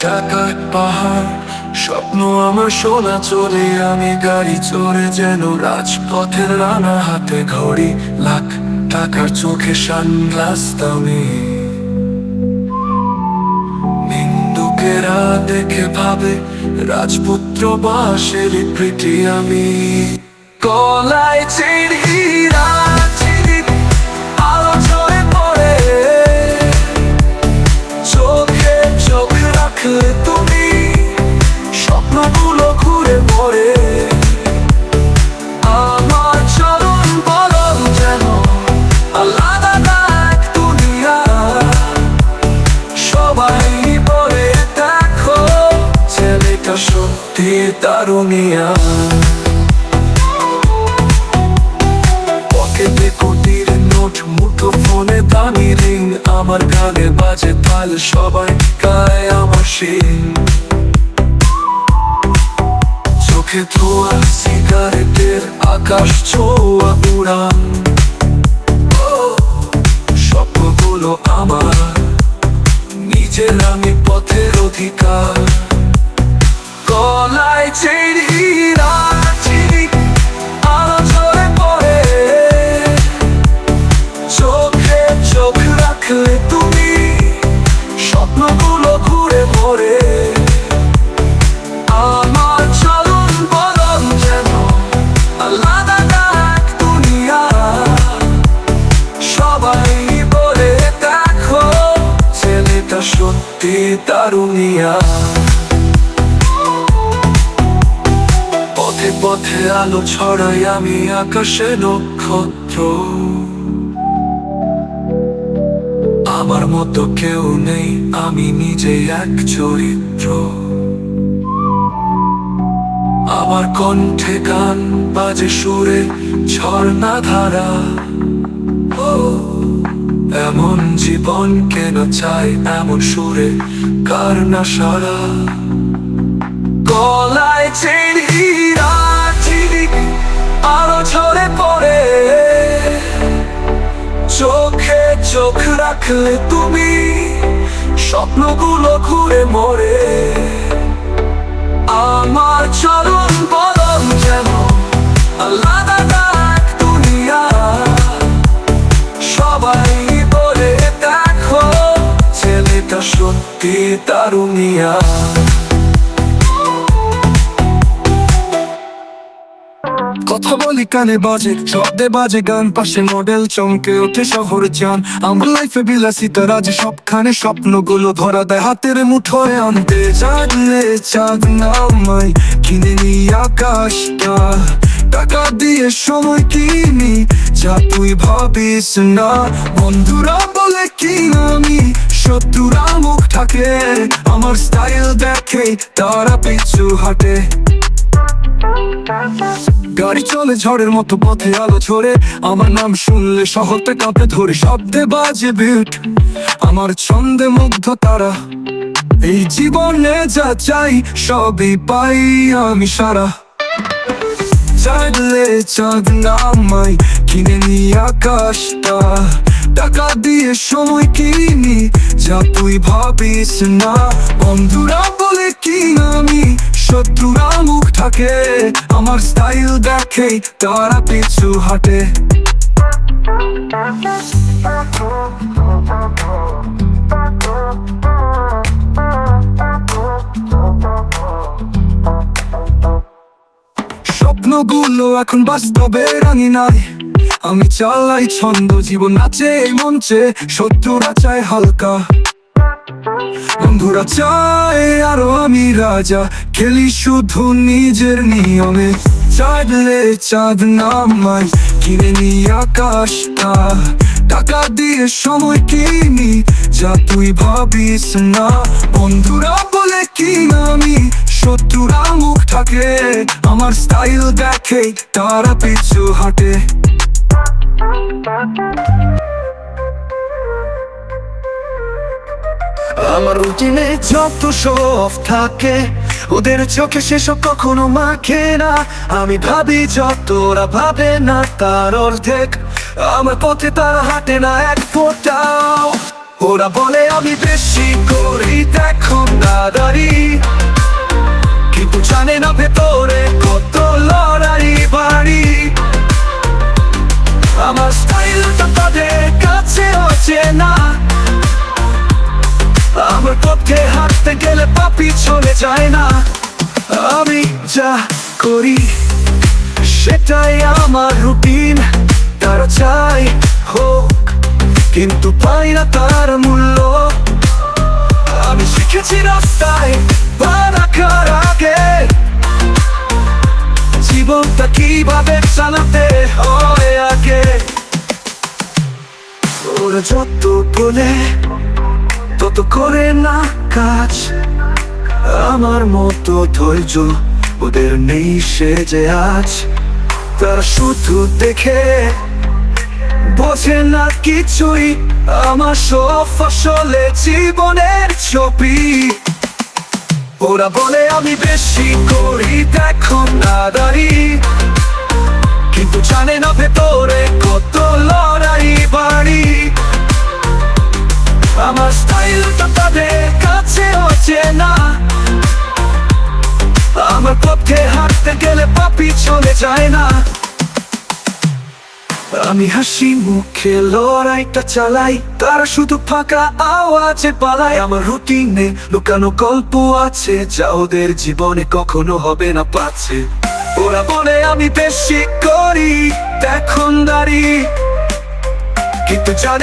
টাকার পাহাড়, স্বপ্ন আমার সোনা চলে, আমি গাড়ি চড়ে যেন রাজপথের রানা হাতে ঘড়ি, লাখ টাকার চোখে সানগ্লাস দামি। দেখে ভাবে, রাজপুত্র বাসের সেলিব্রিটি আমি। কলায় চিড়ি দারুণিয়া পকেটে কোটির নোট মুঠো ফোনে দামি রিং আমার গানে বাজে তাল সবাই গায়ে আমার শিং। চোখে ধোয়া সিগারেটের আকাশ ছোঁয়া উড়ান। স্বপ্নগুলো আমার, নিজের আমি পথের অধিকার। সবাই বলে দেখো, ছেলেটা সত্যি দারুণিয়া পথে পথে আলো ছড়াই আমি আকাশে নক্ষত্র। আমার মতো কেউ নেই, আমি নিজে এক চরিত্র। আমার কণ্ঠে গান বাজে সুরে ঝর্ণা ধারা ও এমন জীবন কেন চাই? এমন সুরে কার না সারা? গলায় চিড়ি আলো পড়ে। চোখে চোখ রাখলে তুমি স্বপ্নগুলো ঘুরে মরে সত্যি দারুণিয়া কথা বলি কানে বাজে, শব্দে বাজে গান, পাশে মডেল চমকে ওঠে শহর চান। আমার লাইফে সবখানে ধরা দেয়, হাতের মুঠোয় আনতে চাঁদলে চাঁদ নামাই, কিনে নি আকাশটা। টাকা দিয়ে সময় কিনি, যা তুই ভাবিস না, বন্ধুরা বলে কি আমি। মুখ থাকে, আমার স্টাইল দেখে তারা পিছু গাড়ি চলে ঝড়ের মতো পথে আলো আমার নাম শুনলে শহরটা কাঁপে ধরে, শব্দে বাজে বিট আমার ছন্দে মুগ্ধ তারা, এই জীবনে যা চাই সবই পাই আমি সারা। চাইলে চাঁদ নামাই, কিনে নি আকাশটা টাকা দিয়ে সময় কিনি, যা তুই ভাবিস না। বন্ধুরা বলে কি আমি? শত্রুরা মুখ থাকে আমার স্টাইল দেখে, তারা পিছু হাঁটে। স্বপ্নগুলো এখন বাস্তবে রাঙি নাই আমি চালাই ছন্দ, জীবন আছে মঞ্চে শত্রুরা চায় হালকা। বন্ধুরা চায় আরও আমি রাজা, খেলি শুধু নিজের নিয়মে। চাইলে চাঁদ নামাই, কিনে নি আকাশটা। টাকা দিয়ে সময় কিনি, যা তুই ভাবিস না। বন্ধুরা বলে কি আমি শত্রুরা মুখ থাকে আমার স্টাইল দেখে, তারা পিছু হাঁটে। আমার রুটিনে যত সব থাকে, ওদের চোখে সেসব কখনো মাখে না। আমি ভাবি যত ওরা ভাবে না, তার অর্ধেক আমার পথে তারা হাঁটে না এক ফোটাও। ওরা বলে, আমি বেশি করি, দেখো না চলে যায় না। আমি যা করি, সেটাই আমার রুটিন তারা চাই হোক, কিন্তু পাই না তার মূল্য। আমি শিখেছি রাস্তায় পা রাখার আগে। জীবনটা কীভাবে চালাতে হয় আগে? ওরা যত বলে, তত করে না কাজ। আমার মতো ধৈর্য ওদের নেই সে যে আজ। তারা শুধু দেখে বোঝে না কিছুই আমার সব ফসলে জীবনের ছবি। ওরা বলে, আমি বেশি করি দেখো না দাঁড়ি। কিন্তু জানে না ভেতরে কত লড়াই বাড়ি। আমার স্টাইলটা তাদের কাছে না চলে যায় না। আমি হাসি মুখে লড়াইটা চালাই, তারা শুধু ফাঁকা আওয়াজে পালায় আমার রুটিনে লুকানো গল্প আছে, যা ওদের জীবনে কখনো হবে না পাচ্ছে। ওরা বলে, আমি বেশি করি দেখুন দাঁড়ি। কিন্তু জানে